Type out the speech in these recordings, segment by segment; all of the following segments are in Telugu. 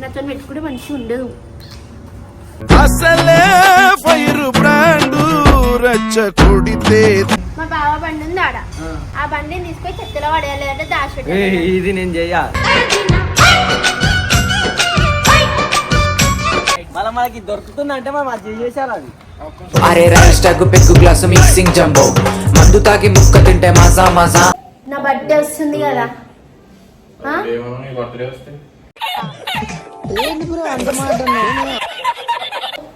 నాతో పెట్టుకుంటే మంచిగా ఉండదు. అసలే ఫైర్ బ్రాండు రచ్చ కొడితే మా బావ బండి ఉంది ఆడ. ఆ. బండిని తీసుకొని చెత్తలో పడేయాలి అంటే దాచిపెట్టాలి ఇది నేను చెయ్య. మళ్ళీ మనకి దొరుకుతుందంటే మనం అది చేసేసారు అది. అరే పెగ్గు గ్లాసు మిక్సింగ్ జంబో మందు తాగి ముక్క తింటే మజా మజా. నా బర్త్డే వస్తుంది కదా. ఆ?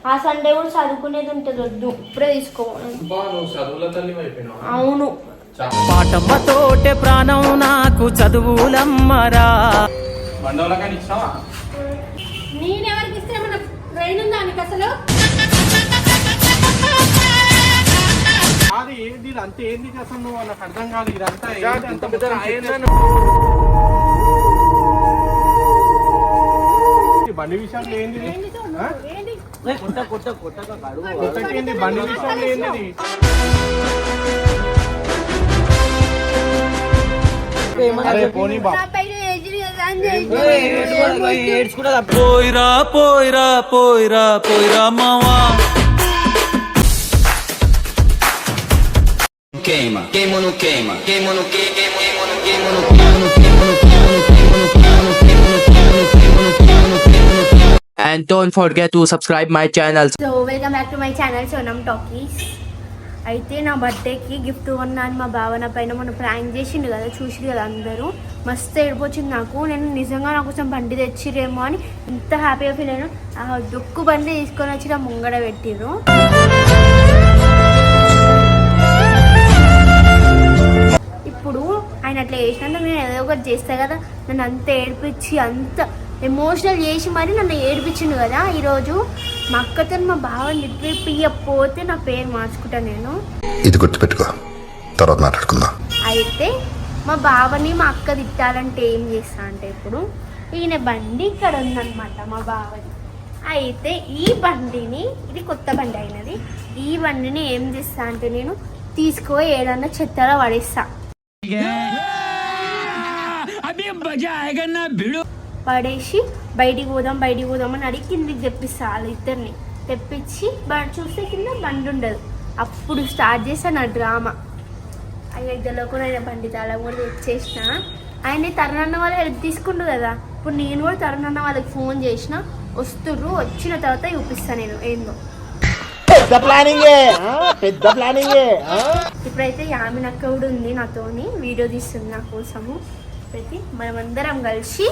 ఆ సండే కూడా చదువుకునేది ఉంటుంది వద్దు. ఇప్పుడే తీసుకో. అవును. పాటమ్మతోటే ప్రాణం నాకు చదువులమ్మరా. నేనెవరికి ఇస్తే మన ట్రైన్ ఉందా నీకు అసలు? అది ఏంది ఇదంతా ఏంది అసలు నువ్వు? నాకు అర్థం కాదు ఇదంతా ఏంది? అంత పెద్ద బండి విషయంలో ఏంది కొట్ట కొట్టక కడుగు కొత్తకేంది బండి విషయంలో ఏంది పోయిరా పోయిరా పోయిరా పోయిరా మావా Queima, queima no queima, queima no queima, queima no queima queima no queima queima no queima queima no queima queima no queima queima no queima And don't forget to subscribe my channel. So welcome back to my channel Sonam talkies అయితే నా బర్త్డేకి గిఫ్ట్ కొన్నాను మా భావన పైన. మొన్న ప్రాంక్ చేసిండు కదా చూసిరు కదా అందరూ. మస్తు ఏడిపోచింది నాకు. నేను నిజంగా నా కోసం బండి తెచ్చిరేమో అని ఇంత హ్యాపీగా ఫీల్ అయ్యాను ఆ దొక్కు బండి తీసుకొని వచ్చి నా ముంగడ పెట్టిరు ఇప్పుడు ఆయన అట్లా చేసినందుకు నేను ఏదో ఒకటి చేస్తా కదా. నన్ను అంత ఏడిపించి అంత ఎమోషనల్ చేసి మరి నన్ను ఏడిపించిండు కదా ఈరోజు మా అక్కతో మా బావని నిద్రపియ్యకపోతే నా పేరు మార్చుకుంటాను నేను ఇది గుర్తుపెట్టుకో తర్వాత మాట్లాడుకుందాం అయితే మా బావని మా అక్క తిట్టాలంటే ఏం చేస్తా అంటే ఇప్పుడు ఈయన బండి ఇక్కడ ఉందన్నమాట మా బావని అయితే ఈ బండిని ఇది కొత్త బండి అయినది ఈ బండిని ఏం చేస్తా అంటే నేను తీసుకో ఏడన్నా చెత్తలో పడేస్తా పడేసి బయటికి పోదాం బయటికి పోదాం అని అడిగి కిందికి తెప్పిస్తా వాళ్ళ ఇద్దరిని. తెప్పించి బండి చూస్తే కింద బండి ఉండదు. అప్పుడు స్టార్ట్ చేశాను నా డ్రామా. ఆయన ఇద్దరిలో కూడా ఆయన బండి తాళం కూడా తెచ్చేసిన. ఆయన తరుణన్న వాళ్ళు హెల్ప్ తీసుకుండు కదా. ఇప్పుడు నేను కూడా తరుణన్న వాళ్ళకి ఫోన్ చేసిన వస్తుర్రు వచ్చిన తర్వాత చూపిస్తాను నేను ఏందో. పెద్ద ప్లానింగ్. పెద్ద ప్లానింగ్. ఇప్పుడైతే యామిన్ అక్క కూడా ఉంది నాతోని వీడియో తీస్తుంది నా కోసము. ఇప్పుడైతే మనమందరం కలిసి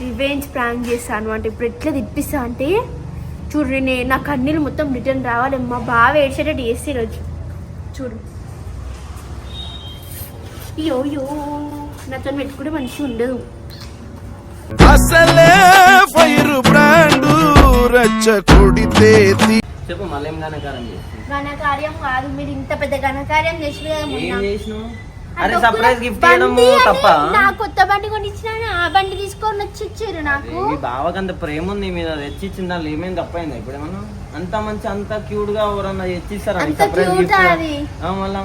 రివెంజ్ ప్రాంక్ చేస్తాను అనమాట ఇప్పుడు ఎట్లా తిప్పిస్తా అంటే చూడు నేను నా కన్నీళ్ళు మొత్తం రిటర్న్ రావాలి. మా బావ ఏడ్చేటట్టు చేసి ఈరోజు చూడు. అయ్యో అయ్యో నాతో పెట్టుకుంటే మంచిగా ఉండదు. అసలే ఫైర్ బ్రాండు రచ్చ కొడితే చెప్పు మళ్ళీ చేసి ఘనకార్యం కాదు మీరు ఇంత పెద్ద ఘనకార్యం చేసిన అరే సర్ప్రైజ్ గిఫ్ట్ అని తప్ప. నా కొత్త బండి కొనిచ్చిన ఆ బండి తీసుకొని వచ్చి ఇచ్చారు నాకు. మీ బావకంత ప్రేమ ఉంది మీద తెచ్చిచ్చిన దాంట్లో ఏమేమి తప్పైందా? ఇప్పుడు ఏమన్నా? అంత మంచి అంత క్యూట్గా ఎవరన్నా తెచ్చిస్తారా? అంత సర్ప్రైజ్ గిఫ్ట్? మళ్ళా?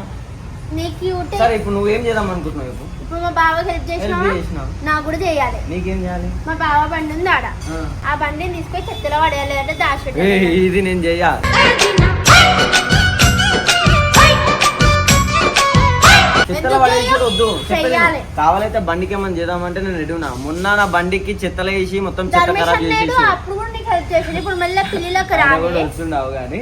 సరే ఇప్పుడు నువ్వేం చేద్దాం అనుకుంటున్నావు ఇప్పుడు ఇప్పుడు మా బావకి హెల్ప్ చేసిన. నాకు కూడా చేయాలి. నీకేం చేయాలి? మా బావ బండి ఉంది ఆడ. ఆ. బండిని తీసుకొని చెత్తలో పడేయాలి అంటే దాచిపెట్టాలి. ఇది నేను చెయ్య చెత్తలో ఎందుకు పడేసి వద్దు. చెయ్యాలి. కావాలైతే బండికి ఏమన్నా చేద్దామంటే నేను రెడీ ఉన్నా. మొన్న నా బండికి చెత్తలు వేసి మొత్తం చెత్త ఖరాబ్ చేసేసి. అప్పుడు కూడా నీకు హెల్ప్ చేసింది. ఇప్పుడు మళ్ళీ పిల్లలకు ఆయన కూడా రాలి వస్తుండవు కానీ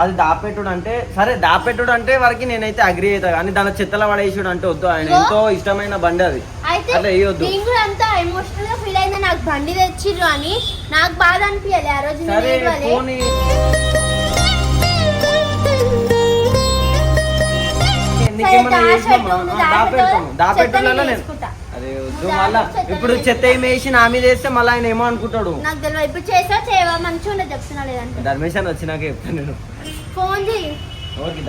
అది దాపెట్టుడు అంటే సరే దాపెట్టుడు అంటే వరకు నేనైతే అగ్రి అవుతా కానీ దాని చెత్తల పడేసుడు అంటే వద్దు. ఆయన ఇగో. ఎంతో ఇష్టమైన బండి అది. అయితే అట్లా వేయొద్దు నేను కూడా అంత ఎమోషనల్గా ఫీల్ అయింది. నాకు బండి తెచ్చిర్రు అని. నాకు బాధ అనిపించాలి ఆ రోజు నేను సరే ఏడవాలి. పోనీ. దాపెట్టులలో నేను తీసుకుంటా. వద్దు మళ్ళా. ఇప్పుడు చెత్త వేసి నా మీద వేస్తే మళ్ళీ ఆయన ఏమో అనుకుంటాడు నాకు తెలియదు ఇప్పుడు చేసా చేయవా? మంచిగా ఉండదు చెప్తున్నా లేదంటే. ధర్మేష్ అని వచ్చినాక చెప్తాను నేను. ఫోన్ చేయి ఎవరికి.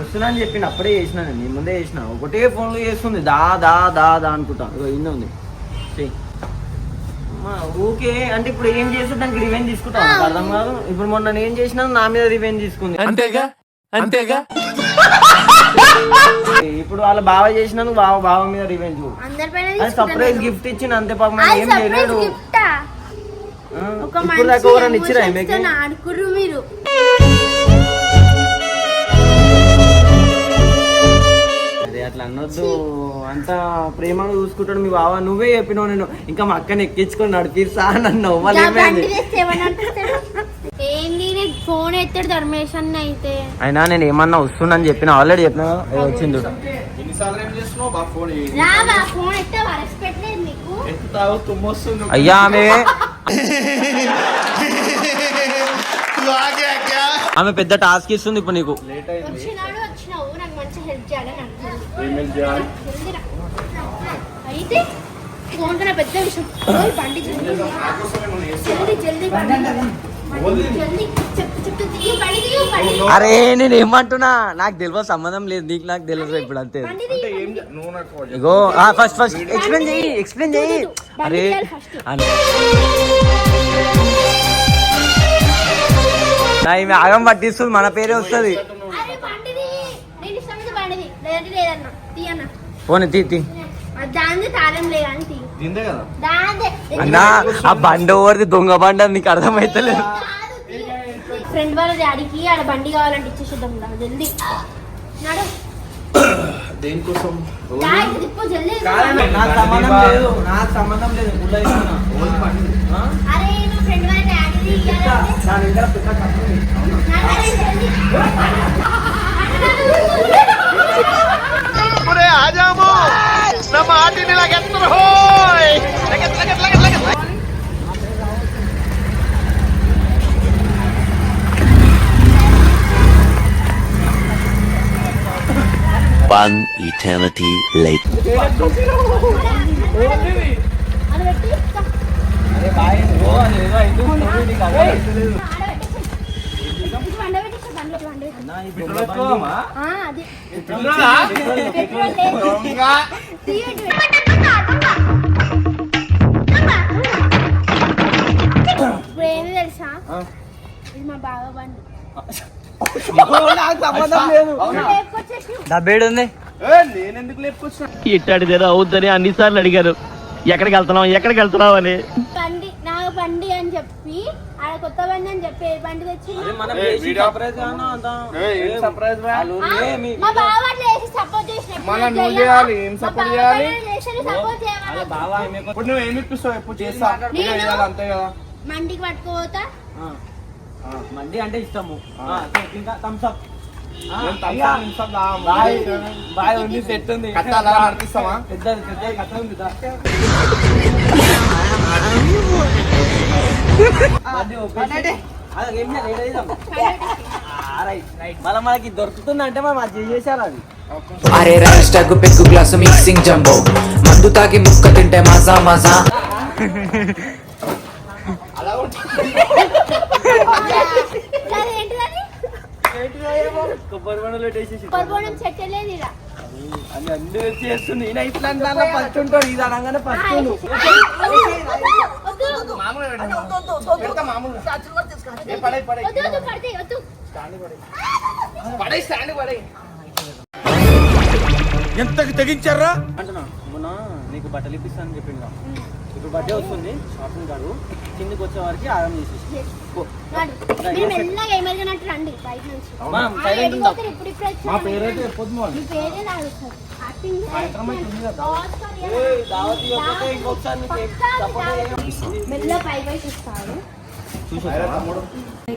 వస్తున్నా అని చెప్పి అప్పుడే చేసిన నేను నీ ముందే చేసిన. ఒకటే ఫోన్లో చేస్తుంది దా దా దా దా అనుకుంటా. ఇన్న ఉంది. ఊకే అంటే ఇప్పుడు ఏం చేస్తే దానికి రివెంజ్ తీసుకుంటావు నాకు అర్థం కాదు. ఇప్పుడు మొన్న నేను చేసినా నా మీద రివెంజ్ తీసుకుంది. అంతేగా? అంతేగా? ఇప్పుడు వాళ్ళ బావ చేసినందుకు బావ బావ మీద రివెంజ్ అది సర్ప్రైజ్ గిఫ్ట్ ఇచ్చిన అంతే పాపం ఏం చేయలేడు? ఒక ఇప్పుడు దాకా ఎవరైనా ఇచ్చిరా మీరు. అట్లా అనొద్దు. అంత ప్రేమగా చూసుకుంటాడు మీ బావ. నువ్వే చెప్పినావు నేను. ఇంకా మా అక్కని ఎక్కించుకొని నడిపిస్తా ఏమని అనిపిస్తాడు? ఏంది నీకు ఫోన్ ఎత్తాడు ధర్మేష్ అన్న అయితే. అయినా నేను ఏమన్నా వస్తుందని చెప్పిన ఆల్రెడీ చెప్పిన ఏ వచ్చింది అయ్యా ఆమె. ఆమె పెద్ద టాస్క్ ఇస్తుంది ఇప్పుడు నీకు. ఫోన్ కన్నా పెద్ద విషయం జల్దీ జల్దీ అరే నేను ఏమంటున్నా? నాకు తెలియదు సంబంధం లేదు. నీకు నాకు తెలియదు ఇప్పుడు అంతే. ఇగో ఫస్ట్ ఫస్ట్ ఎక్స్ప్లెయిన్ చెయ్యి ఎక్స్ప్లెయిన్ చెయ్యి. అరే నా ఈమె ఆగం పట్టిస్తుంది మన పేరే వస్తుంది. అరే పోనీ తీ తీ. అన్నా ఆ బండి ఓవర్ది దొంగ బండి అని నీకు అర్థమైతలేదు. ఫ్రెండ్ వాళ్ళ డాడీకి ఆడ బండి కావాలంటే ఇచ్చేసేద్దాం జల్దీ. నడు. దేనికోసం? నాకు సంబంధం లేదు నాకు సంబంధం లేదు ముళ్ళ ఇస్తున్నా. ఆ? అరే నువ్వు ఫ్రెండ్ వాళ్ళ డాడీది ఇయ్యాలంటే. నా దగ్గర పెద్ద కథ ఉంది. నడు, జల్దీ. One eternity later. అది పెట్టి ఇస్తా. అరే బాయ్ ఓ అదేదో అయింది. నువ్వు నీకు అర్థమైతలేదు. ఆడ పెట్టేసి. ఇటు బండ పెట్టేసి, బండి ఇటు బండ పెట్టేసి. నా ఈ దొంగ బండి. ఆ, అది పెట్రోల్ లేదు. తీయ ఇటు పెట్టు. ఇప్పుడు ఏంది తెలుసా? ఇది మా బండి. డబ్బేడు ఉంది. ఇట్టాడిదేదో అవుద్దని అన్నిసార్లు అడిగారు. ఎక్కడికి వెళ్తున్నావు? ఎక్కడికి వెళ్తున్నావు అని. అని చెప్పి ఆడ కొత్త బండి అని చెప్పి ఏ బండి మీ- మా బావ అట్లా వేసి సపోర్ట్ చేసిన మళ్ళా నువ్వు చేయాలి, ఏం support చేయాలి? సపోర్ట్ అరే చేయాలి బావా ఈమె కొ- ఇప్పుడు నువ్వు ఏమి ఇప్పిస్తావు? ఎప్పుడు చేస్తా? అంతే కదా? మండికి పట్టుకోతా ఆ, ఆ, మండి అంటే ఇష్టము. ఇంకా దా, బాయ్. ఉంది సెట్ ఉంది. కట్ట అలా పెద్ద పెద్ద కథ ఉంది మళ్ళా మనకి దొరుకుతుంది అంటే మనం అది చేసేసారు అది అరే రైస్ టగ్గు పెగ్గు గ్లాసు మిక్సింగ్ జంబో. మందు తాగి ముక్క తింటే మజా మజా. కొబ్బరి బండలు ఇలా అని అన్ని వచ్చి చేస్తుంది ఫస్ట్ ఉంటాడు. ఇది అనగానే ఫస్ట్ మామూలుగా పెడతా మామూలుగా. ఏ పడే పడే పడే స్టాండ్ పడే ఎంతకు తెగించారా? అంటున్నా మొన్న నీకు బట్టలు ఇప్పిస్తానని చెప్పిండు ఇప్పుడు బర్త్డే వస్తుంది షాపింగ్ కాదు. కిందికి వచ్చే వారికి ఆరం చేసేసి. మా. పేరైతే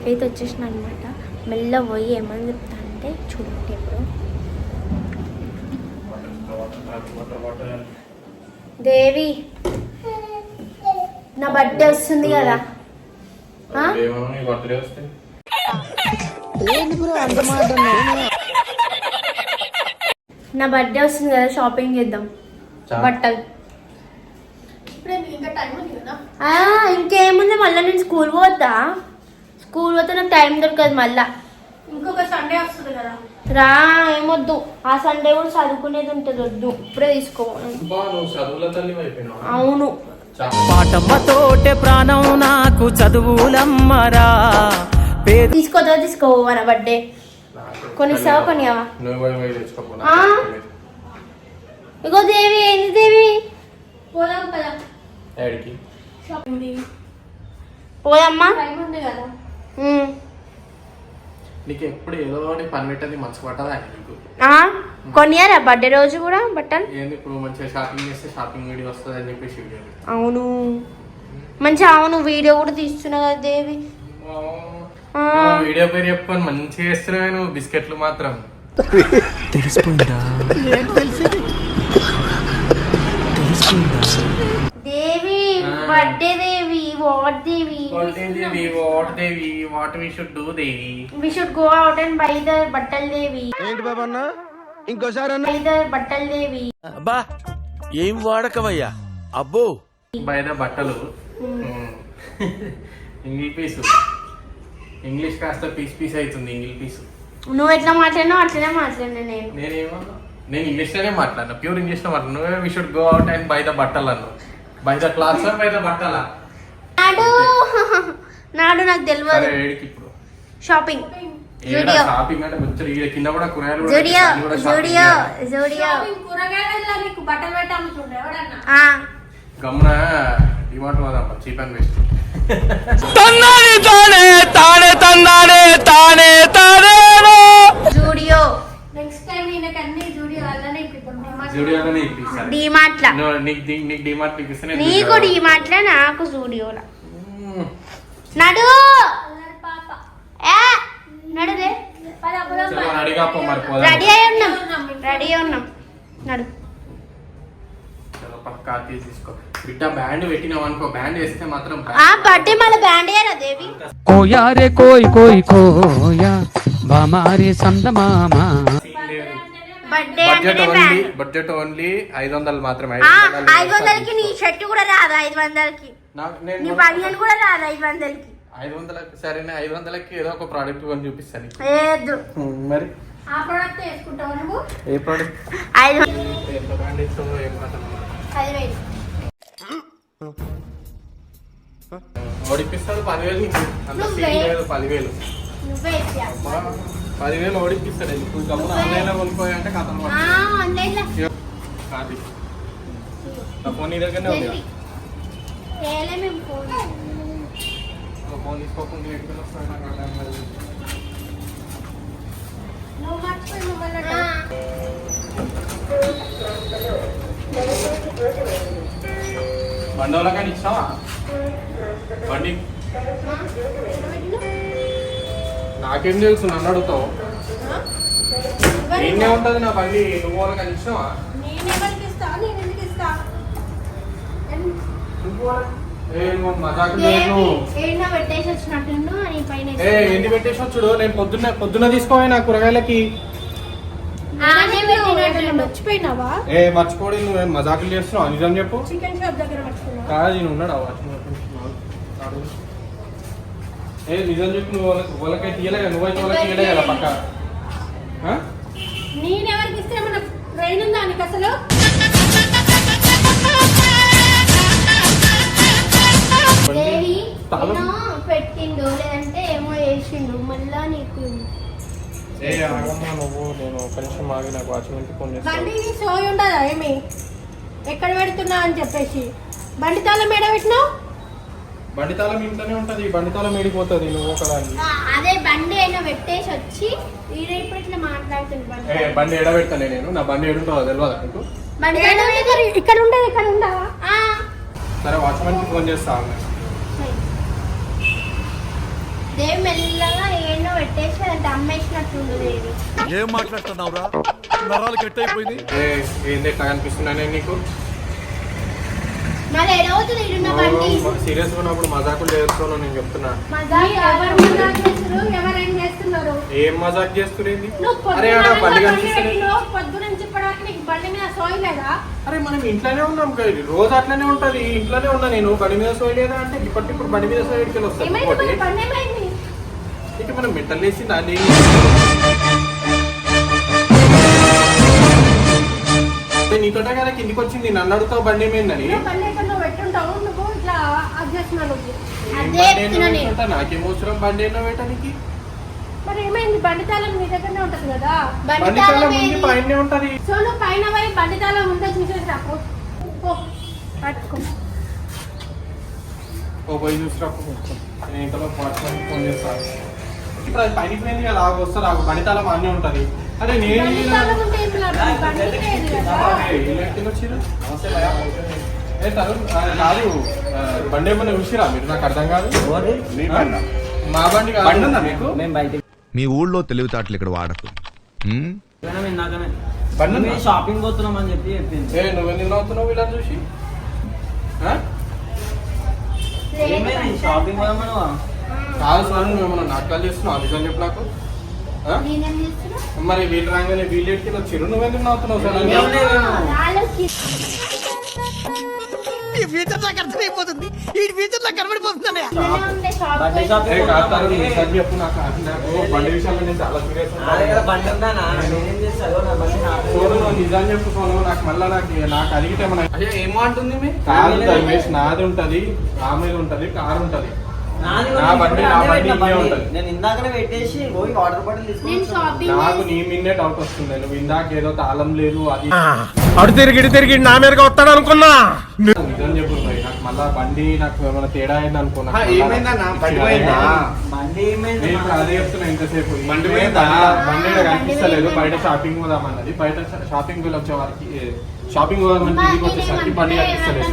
అయితే వచ్చేసిన అనమాట మెల్ల పోయి ఏమని చెప్తా అంటే చూడండి ఇప్పుడు దేవి నా బర్త్డే వస్తుంది కదా. ఆ? నా బర్త్డే వస్తుంది కదా షాపింగ్ చేద్దాం. బట్టలు. ఆ, ఇంకేముంది మళ్ళీ నేను స్కూల్ పోతా. స్కూల్ పోతే నాకు టైం దొరకదు మళ్ళా. ఇంకొక సండే వస్తుంది కదా. రా ఏమొద్దు. ఆ సండే కూడా చదువుకునేది ఉంటుంది వద్దు. ఇప్పుడే తీసుకో. అవును. పాటమ్మతోటే ప్రాణం నాకు చదువులమ్మరా. పేద తీసుకోదా తీసుకో మన బర్త్డే కొనిస్తావా కొనియావా ఆ? ఇగో దేవి ఏంది దేవి? పోదాం కదా పోదమ్మా. టైం ఉంది కదా. ఉమ్. నీకు ఎప్పుడు ఏదో పని పెట్టది మనసు పట్టదా నీకు? కొనియారా బర్త్డే రోజు కూడా బట్టలు? ఏంది ఇప్పుడు మంచిగా షాపింగ్ చేస్తే షాపింగ్ వీడియో వస్తుంది అని చెప్పేసి వీడియో అవును. మంచి అవును వీడియో కూడా తీస్తున్నావు కదా దేవి. ఆ, వీడియో పేరు చెప్పుకొని మంచిగా చేస్తున్నావు నువ్వు బిస్కెట్లు మాత్రం. Devi birthday Devi. What Devi Devi what Devi what we should do Devi we. Should go out and by the బట్టలు దేవి ఏంటి బాబన్న ఇంకోసారి బై ద బట్టలు దేవి అబ్బా ఏం వాడకవయ్యా? అబ్బో. బై ద బట్టలు ఇంగ్లీష్ పీసు ఇంగ్లీష్ కాస్త పీస్ పీస్ అవుతుంది ఇంగ్లీష్ పీసు నువ్వు ఎట్లా మాట్లాడినావు అట్లనే మాట్లాడినా నేను. నేనేమన్నా నేను ఇంగ్లీష్లోనే మాట్లాడినా ప్యూర్ ఇంగ్లీష్లో మాట్లాడినా. నువ్వే we should go out and by the బట్టలు అన్నావు. By the class by the బట్టలా నాడు. నాడు నాకు తెలియదు షాపింగ్. జూడియో. షాపింగ్ అంటే మంచిగా ఈడ కింద కూడా కూరగాయలు కూడా జూడియో పెట్టాలి, కూడా షాపింగ్ జూడియో చేయాలి. జూడియో. షాపింగ్ కూరగాయలలో నీకు బట్టలు పెట్టాలి చూడు ఎవడన్నా? ఆ, గమ్మున డిమార్ట్ పోదాం చీప్ అండ్ బెస్ట్. తన్నాని తానే తానే తన్నానే తానే తానేనో జూడియో. నెక్స్ట్ టైం నేను అన్ని జూడియో అలానే ఇప్పిద్దాం డిమార్ట్. జూడియోలోనే ఇప్పిస్తాను డిమార్ట్ల. నువ్వు నీకు డిమార్ట్ నీకు జూడియోలో. నాకు. నడు. రెడీ అయి ఉన్నాం. రెడీ అయి ఉన్నాం. నడు. చలో, పక్కా తీసి తీసుకో. బిడ్డ బ్యాండ్ పెట్టినావు అనుకో బ్యాండ్ వేస్తే మాత్రం ఆ బర్త్డే మళ్ళీ బ్యాండ్ అయ్యారా దేవి? కోయా రే కోయ్ కోయ్ కోయా. బామారే సందమామా birthday budget only band. Budget only ఐదు వందలు మాత్రమే. ఐదు వందలకి నీ షర్ట్ కూడా రాదు ఐదు వందలకి? కూడా రాదు ఐదు వందలకి. ఐదు వందలకి సరేనే ఐదు వందలకి ఏదో ఒక ప్రోడక్ట్ కొని చూపిస్తాను. లేదు మరి? ఆ ప్రోడక్ట్ వేసుకుంటావు నువ్వు? ఏ ప్రోడక్ట్ ఐదు ఎంత బ్రాండ్ ఇస్తుందో ఏం కథ ఐదు వేలు ఓడిపిస్తాడు పదివేలు అంత నువ్వే. సీన్ లేదు పదివేలు. పదివేలు ఓడిపిస్తాడు ఇప్పుడు గమ్మున ఆన్లైన్లో కొనుక్కోయి అంటే కథం కాదు. నా ఫోన్ నీ దగ్గరనే ఉంది. చేయలే మేము ఫోన్. నా ఫోన్ తీసుకోకుండా ఎక్కడ వస్తాడు నాకు అర్థం కాదు. నువ్వు మర్చిపోయి మొబైల్ ఆ, బండి కానీ ఇచ్చావా? బండి. నాకేం తెలుసు నన్ను అడుగుతావు. నేనే ఉంటుంది నా బండి నువ్వు వాళ్ళకి ఇచ్చినావా? నేను ఎవరికి ఇస్తా? నేను ఎందుకు ఇస్తా? ఎండి పెట్టేసి వచ్చుడు నేను పొద్దున్న పొద్దున్న తీసుకోవాలి నా కూరగాయలకి. ఏ మర్చిపోడి నువ్వు మజాకులు చేస్తున్నావు? నిజం చెప్పు. చికెన్ షాప్ దగ్గర మర్చిపోయినావా? కాదు నేను ఉన్నాడు? ఏ నిజం చెప్పు నువ్వు వాళ్ళకి తీయలే నువ్వైతే వాళ్ళకి తీయలే కదా పక్క? ఆ? నేను ఎవరికి ఇస్తే ఏమన్నా ట్రైన్ ఉందా నీకు అసలు? దేవి పెట్టిండు లేదంటే ఏమో చేసిండు మళ్ళా నీకు ఏ ఆగమ్మా నువ్వు నేను ఒక నిమిషం ఆగి నాకు వాచ్మెన్కి ఫోన్ చేస్తాను. బండి సోయి ఉండదా ఏమి? ఎక్కడ పెడుతున్నా అని చెప్పేసి. బండి తాళం ఎడ పెట్టినావు? బండి తాళం ఇంట్లోనే ఉంటది బండి తాళం ఏడిపోతుంది నువ్వు ఒకదాన్ని. ఆ, అదే బండి అయినా పెట్టేసి వచ్చి ఈడ ఇప్పుడు ఇట్లా మాట్లాడుతుంది బండి ఏ నేను? నా బండి ఏడుంటుందో తెలియదా నీకు? బండి? ఇక్కడ ఉండదు ఇక్కడ ఉండవా? ఆ, సరే వాచ్మెన్కి ఫోన్ చేస్తా. దేవి మెల్లగా పెట్టేసి అది అమ్మేసినట్టుండు దేవి. ఏం మాట్లాడుతున్నావురా? నరాలు కట్ అయిపోయింది ఏంది ఎట్లా నీకు? మరి ఎడవుతుంది ఈడున్న బండి. సీరియస్గా ఉన్నప్పుడు మజాకులు చేస్తున్నావు నేను చెప్తున్నా. మజాక్ ఎవరు మజాక్ చేస్తున్నారు ఎవరు ఏం చేస్తున్నారు? ఏం మజాక్ చేస్తురేంది అరే ఆడ బండి కనిపిస్తుంది నుంచి నీకు బండి మీద సోయి లేదా? అరే మనం ఇంట్లోనే ఉన్నాం కదా. రోజు అట్లనే ఉంటది. ఇంట్లోనే ఉన్నా నేను. బండి మీద సోయలేదా అంటే ఇప్పటి ఇప్పుడు బండి మీద సోయడికి వస్తాను ఏమైంది? ఇంకోటి మరి బండి ఏమైంది? ఇక మనం మెట్టలు వేసింది అది నీతోటే కదా కిందికి వచ్చింది నన్ను అడుగుతావు బండి ఏమైందని నేను. నాకేం అవసరం బండి అయినా పెట్టడానికి? మరి ఏమైంది? బండి తాళం నీ దగ్గరనే ఉంటది కదా? బండి తాళం ఉంది? పైన ఉంటది. సో నువ్వు పైన పోయి బండి తాళం ఉందో చూసేసి రాపో. పట్టుకో. ఓ పోయి నేను ఇంతలో వాట్సాప్ ఫోన్ చేస్తాను ఇప్పుడు అది కదా ఆగు వస్తారు ఆగు అన్నీ ఉంటుంది. అరే నేను బండి తాళం ఉంటే ఏం తరుణ్ కాదు బండి ఏమన్నా చూసిరా మీరు? నాకు అర్థం కాదు? మా బండి. కాదు. మీకు? మీ ఊళ్ళో తెలివితేటలు ఇక్కడ వాడకు. ఉమ్? బండి ఉందా? షాపింగ్ పోతున్నాం అని చెప్పి చెప్పింది. ఏ నువ్వెందుకు నవ్వుతున్నావు ఇలా చూసి? ఆ? షాపింగ్ పోదామని కాదు సార్ ఏమన్నా నాటకాలు చేస్తున్నావు? నిజం చెప్పు నాకు. ఆ? మరి వీళ్ళు రాగానే నువ్వెందుకు నవ్వుతున్నావు సార్? ఉండే షాప్ ఏ కాదు పోదామని. నిజం చెప్పు నాకు. నాకు బండి విషయాల్లో నేను చాలా సీరియస్ నా దగ్గర బండి ఉందానా నేనేం చేస్తాను నా బండి నాకు సోను నువ్వు నిజం చెప్పు సోను నాకు మళ్ళీ నాకు నాకు అడిగితే మన అయ్యా ఏమో అంటుంది మీ? కాదు ధర్మేష్ నాది ఉంటది. ఆమెది ఉంటది కారు ఉంటది. నా బండి, నా బండి. ఉంటది. నేను ఇందాకనే పెట్టేసి పోయి వాటర్ బాటిల్ నేను తీసుకుని షాపింగ్ నాకు నీ మిన్నే డౌట్ వస్తుంది నువ్వు ఇందాక ఏదో తాళం లేదు అది అడు తిరిగి తిరిగి నా మీదకి వస్తాడు అనుకున్నా నిజం చెప్పు. నాకు మళ్ళా బండి నాకు ఏమైనా తేడా అయింది అనుకో నాకు మళ్ళా ఏమైందన్నా? బండి పోయిందా? బండి ఏమైంది నేను ఇప్పుడు అదే చెప్తున్నా ఇంతసేపు బండి పోయిందా? కనిపిస్తలేదు బయట షాపింగ్ పోదామన్నది బయట షాపింగ్ వెళ్ళి వచ్చే వారికి షాపింగ్ పోదామని తిరిగి వచ్చేసరికి బండి కనిపిస్తలేదు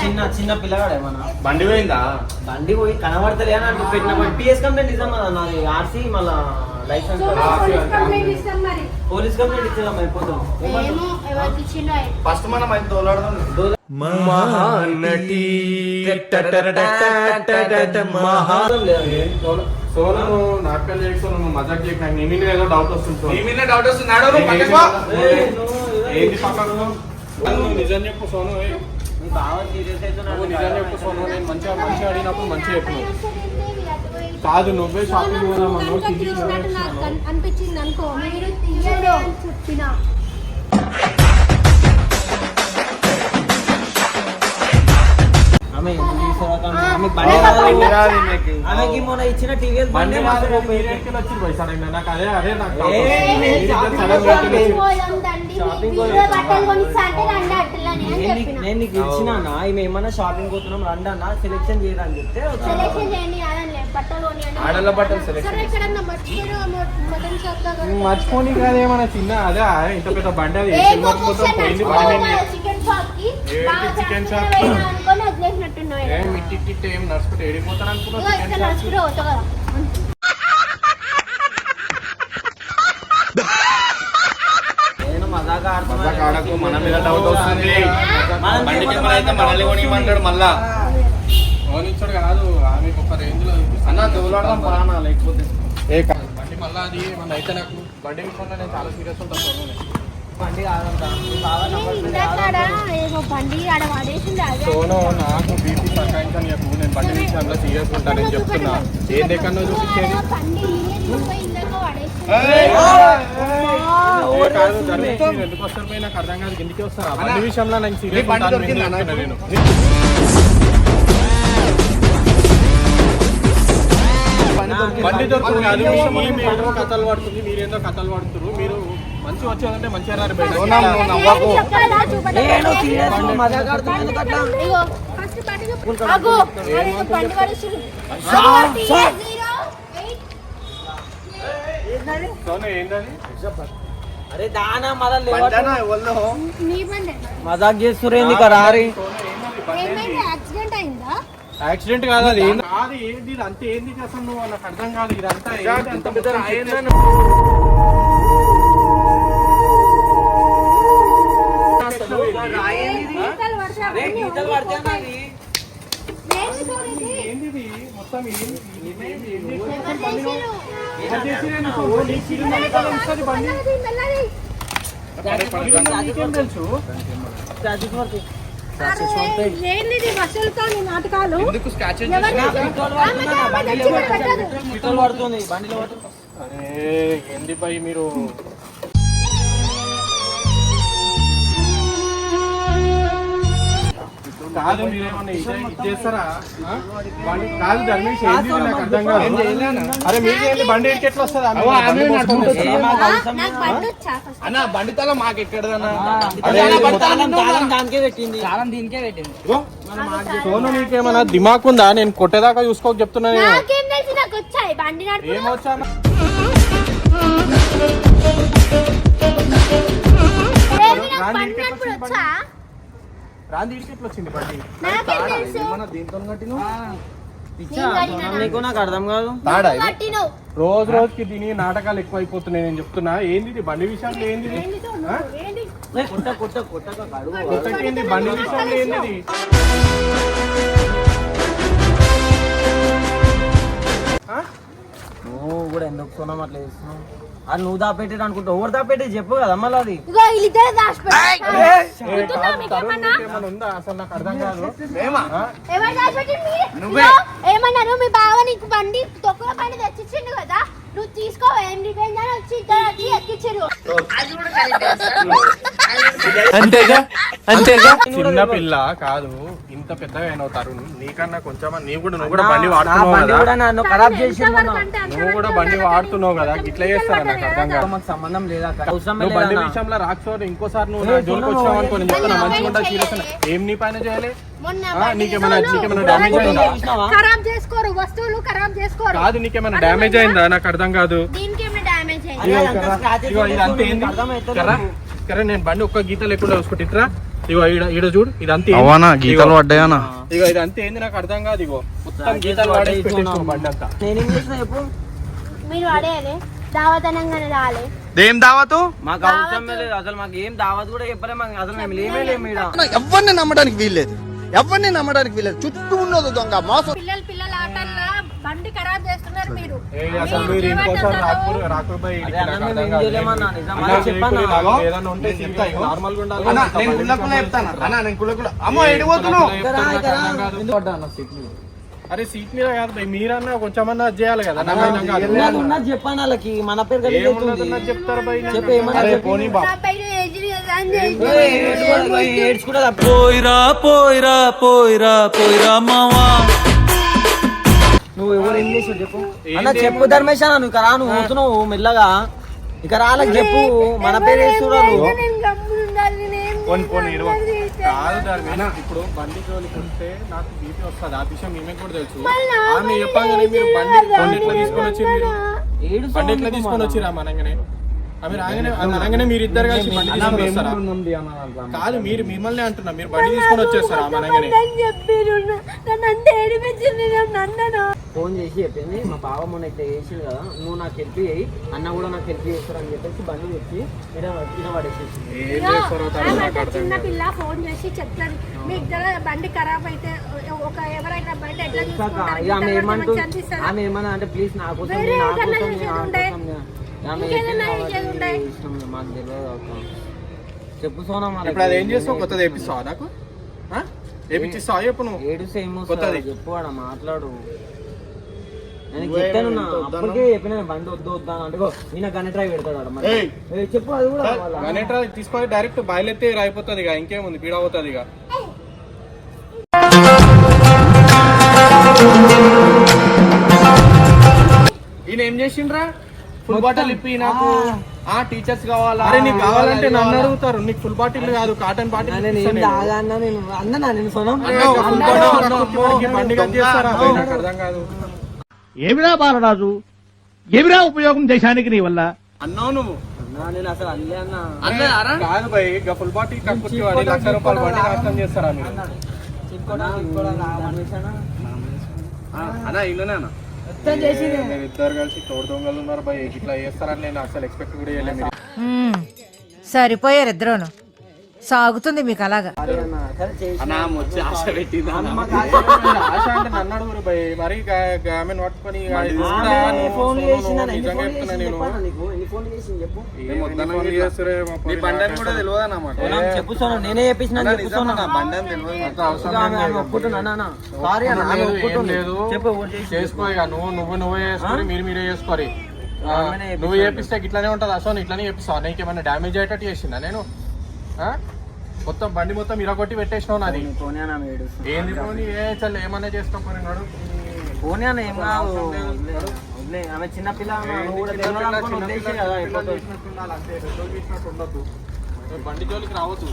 చిన్న చిన్న పిల్లగాడే మన బండి పోయిందా? బండి పోయి కనబడతలే అని అంటూ పెట్టిన. బండి పిఎస్ కంప్లైంట్ ఇద్దాం కదా నాది ఆర్సీ మళ్ళా లైసెన్స్ పోలీస్ కంప్లైంట్ ఇస్తాం ఇచ్చేదాం అయిపోతాం. ఫస్ట్ మనం అది తోలాడదాం. మహానటి నువ్వు నాటకాలు చేయకు సోను నువ్వు మజాక్ చేయకు నాకు నీ మీద ఏదో డౌట్ వస్తుంది. నీ మీద డౌట్ వస్తుంది. ఏంది పక్కకు? నిజం చెప్పు సోను నిజం సోను నేను మంచిగా మంచిగా అడిగినప్పుడు మంచిగా చెప్పు నువ్వు. వస్తుంది, అటు పోయి. కాదు నువ్వే షాపింగ్ పోదామన్నావు అనిపించింది అనుకో మీరు చెప్పిన ఆమె కాదు. కాదు ఆమెకి మొన్న ఇచ్చిన టీవీఎస్ బండి? నాకు అదే అదే. నేను నీకు- ఇచ్చిన అన్న. ఈమె ఏమన్నా షాపింగ్ పోతున్నాం రండి అన్న సెలెక్షన్ చేయరని చెప్తే. సెలెక్షన్ కాదండి బట్టలు షాప్ దగ్గర మర్చిపోని కాదేమన్నా చిన్న అదే ఇంత పెద్ద బండి అది ఏ సిల్వర్ ఏ మిట్టి టిట్టి ఏం నడుచుకుంటే ఏడిపోతాను ఇగో అనుకున్నా ఇక్కడ నడుచుకుంటూ పోతావు కదా. నేను మజాక్ ఆడుతున్నా. మజాక్ ఆడకు, మన మీద డౌట్ వస్తుంది. మనం బండి అయితే మనల్ని కొనియమంటాడు మళ్ళా. ఓనిచ్చాడు కాదు. ఆమెకు ఒక రేంజ్లో అన్న తోలాడదాం పరానా లేకపోతే. ఏ కాదు బండి మళ్ళా అది మన అయితే నాకు. బండి విషయంలో నేను చాలా సీరియస్ ఉంటాను సోను. నాకు బీపీ చెప్పు. నేను బండి విషయంలో సీరియస్ ఉంటాను నేను చెప్తున్నా. ఏ చూపించేది? మీరు ఎందుకు వస్తారు పోయి? నాకు అర్థం కాదు. ఎందుకే వస్తారు? బండి విషయంలో నేను సీరియస్ బండి ఉంటాను. నేను దొరుకుతుంది కథలు పడుతుంది. మీరేందో కథలు పడుతున్నారు. మీరు మంచి వచ్చేదంటే రారు బయట. నేను? ఇగో. ఆగు. అరే. Sir, sir. సోను ఏంటది దానా నీ బండే. మజాక్ చేస్తురేంది ఏమైంది యాక్సిడెంట్ అయిందా? యాక్సిడెంట్ కాదు అది. కాదు ఏంది అంతే ఏంది అసలు నువ్వు నాకు అర్థం కాదు ఇదంతా మొత్తం ఏంది తెలుసు? నాటకాలు? బండిలో పడుతుంది బండిలో అరే ఏంది పై మీరు? కాదు మీరేమన్నా? బండి కాదు ధర్మేష్ ఏంది ఇది నాకు అర్థం కాదు. అరే మీకేంటి బండి ఎడికి ఎట్లా వస్తుంది. అన్న బండి తల మాకు ఎక్కడదన్నా అదే తాళం తాళం దానికే పెట్టింది. సోను నీకేమన్నా దిమాక్ ఉందా? నేను కొట్టేదాకా చూసుకోక చెప్తున్నా నేను. నాకేం తెలిసి నాకు వచ్చాయి. బండి నడుపు ఏమొచ్చా? రాండి బండి ఇటుకే నడుపుడు వచ్చింది వచ్చా రాంది వచ్చింది బండి. దీంతో కట్టిను కట్టినా నీకు? నాకు అర్థం కాదు. తాడా ఇది? కట్టిను రోజు రోజుకి దీని నాటకాలు ఎక్కువ అయిపోతున్నాయి నేను చెప్తున్నా. ఏంది ఇది? బండి విషయంలో ఏంది ఇది? ఆ? ఏంటి కొట్ట కొట్ట కొట్టక కడుగు కొత్తకి ఏంది? బండి విషయంలో ఏంది ఇది? ఆ? నువ్వు కూడా ఎందుకు కొనం అట్లా చేస్తున్నావు? అది నువ్వు దాపెట్టేది అనుకుంటావు ఎవరు దాపెట్టేది చెప్పు కదా మళ్ళీ అది. నువ్వే. ఏమన్నారు మీ బావ నీకు బండి తొక్కుల బండి తెచ్చిచ్చిండు కదా. నువ్వు తీసుకో ఏం రివెంజ్ అని వచ్చి ఇద్దరు వచ్చి ఎక్కించారు అంతేగా? అంతేగా? చిన్న పిల్ల కాదు ఇంత పెద్దగా అయిన తరుణ్ నీకన్నా కొంచెం నీ కూడా నువ్వు కూడా బండి వాడుతున్నావు కదా? నన్ను ఖరాబ్ చేసి నువ్వు కూడా బండి వాడుతున్నావు కదా? ఇట్లా చేస్తారా నాకు అర్థం కాదు. మాకు సంబంధం లేదా నువ్వు బండి విషయంలో రాకపోతే ఇంకోసారి నువ్వు జోలికి వచ్చావు అనుకో నేను చెప్తున్నా మంచిగా ఉంటా సీరియస్ ఏం నీ పైన చేయాలి? డ్యామేజ్ అయిందా? చూసినావా? ఖరాబ్ చేసుకోరు వస్తువులు ఖరాబ్ చేసుకోరు. కాదు నీకేమైనా డ్యామేజ్ అయిందా? నాకు అర్థం కాదు. నేను బండి ఒక్క గీత లేకుండా చూసుకుంటే. ఇట్రా ఇగో ఈడ ఈడ చూడు ఇదంతా ఏంది? అవనా గీతలు ఇగో, పడ్డాయనా? ఇగో ఇదంతా ఏంది? నాకు అర్థం కాదు ఇగో మొత్తం గీతలు వాడేసి పెట్టేసిన బండి అంతా. నేనేం చేసిన చెప్పు? మీరు అడేయాలి దావతనంగానే రాలే. దేం దావతు? మాకు అవసరం లేదు. అసలు మాకు ఏం దావత్ కూడా చెప్పలే మాకు అసలు మేము లేమే లేము ఈడ. ఎవరిని నమ్మడానికి వీల్లేదు? ఎవరిని నమ్మడానికి వీలేదు. చుట్టూ ఉన్నది దొంగ మోసం. చెప్తాను అమ్మో ఎడిపోతున్నావు అరే సీట్ మీద కాదు భయ్, మీరన్నా కొంచెమన్నా చేయాలి కదా. ఉన్నది వాళ్ళకి మన పేరు చెప్తారు భయ్ పోయిరా పోయిరా పోయిరా పోయిరా మావా నువ్వు ఎవరు ఏం చేసావు చెప్పు అన్న చెప్పు ధర్మేశ్ అన్న నువ్వు ఇక రా నువ్వు పోతున్నావు మెల్లగా ఇక రాళ్ళకి చెప్పు మన పేరు వేస్తున్నారు కాదు ధర్మేనా ఇప్పుడు బండి జోలికి వస్తే నాకు బీపీ వస్తుంది. ఆ విషయం మేమే కూడా తెలుసు. ఆమె చెప్పగానే మీరు బండి బండి ఎట్లా తీసుకొని వచ్చి మీరు ఏడు బండి ఎట్లా తీసుకొని వచ్చిరా మనగానే? ఆమె రాగానే అనగానే మీరు ఇద్దరు కలిసి బండి తీసుకొని వస్తారా? కాదు మీరు మిమ్మల్ని అంటున్నా. మీరు బండి తీసుకొని వచ్చేస్తారా ఆమె అనగానే? ఫోన్ చేసి చెప్పింది మా బావ మొన్న ఇట్లా చేసింది కదా నువ్వు నాకు హెల్ప్ చేయి అన్న కూడా నాకు హెల్ప్ చేస్తారు అని చెప్పేసి బండి తెచ్చి నాకు అర్థం చిన్న. పిల్ల ఫోన్ చేసి చెప్తాను మీ ఇద్దరు బండి ఖరాబ్ అయితే ఒక ఎవరైనా బయట ఎట్లా ఆమె ఇంత ఏమంటూ మంచిగా అనిపిస్తుందా? ఆమె ఏమన్నా అంటే ప్లీజ్ నా కోసం చెప్పు సోనా. ఇప్పుడు అది ఏం చేస్తావు? కొత్తది వేపిస్తావా నాకు? ఆ? వేపిచ్చిస్తావా చెప్పు నువ్వు. ఏడు సేమ్ కొత్తది. చెప్పు ఆడ మాట్లాడు. నేను చెప్తాను? అప్పటికే చెప్పిన బండి వద్దు వద్దా అంటే ఈయన గని డ్రైవ్ పెడతాడు మరి. చెప్పు అది కూడా కావాలా? గనేట్రా తీసుకొని డైరెక్ట్ బయలుదేరి అయిపోతుంది ఇక. ఇంకేముంది? పీడ అవుతుంది ఇక. ఈయన ఏం చేసిండ్రా? ఫుల్ బాటిల్ ఇప్పి నాకు. ఆ. టీచర్స్ కావాలా? అరే నీకు కావాలంటే నన్ను అడుగుతారు. నీకు ఫుల్ బాటిల్ కాదు కాటన్ బాటిల్ ఏమిరా బాలరాజు? ఏమిరా ఉపయోగం దేశానికి నీ వల్ల? అన్నావు నువ్వు. అన్నా నేను అసలు అల్లే అన్నా. కాదు భయ్ ఇక ఫుల్ బాటిల్ కక్కుర్చి వాడి లక్ష రూపాయలు బండి నష్టం చేస్తారా మీరు? అన్నా ఇల్లునే అన్న. ఇద్దరు కలిసి తోడు దొంగలు ఉన్నారు ఇట్లా చేస్తారని నేను అసలు ఎక్స్పెక్ట్ కూడా చేయలేదు. సరిపోయారు ఇద్దరును. సాగుతుంది మీకు అలాగా కూడా నువ్వు నేను చెప్పు నేనే చెప్పు అవసరం లేదు. చేసుకో నువ్వు నువ్వు నువ్వే చేసుకోరి మీరు మీరే చేసుకోరి నువ్వు చేపిస్తే ఇట్లానే ఉంటుంది అసలు ఇట్లానే చేపిస్తావు నీకు ఏమైనా డ్యామేజ్ అయ్యేటట్టు చేసిందా నేను మొత్తం బండి మొత్తం ఇరగొట్టి పెట్టేసినావు నాది. ఏంది పోనీ? ఏ చల్ల ఏమన్నా చేస్తాం పోనీ నాడు. పోనీ అని ఏం కాదు. ఆమె బండి జోలికి రావచ్చు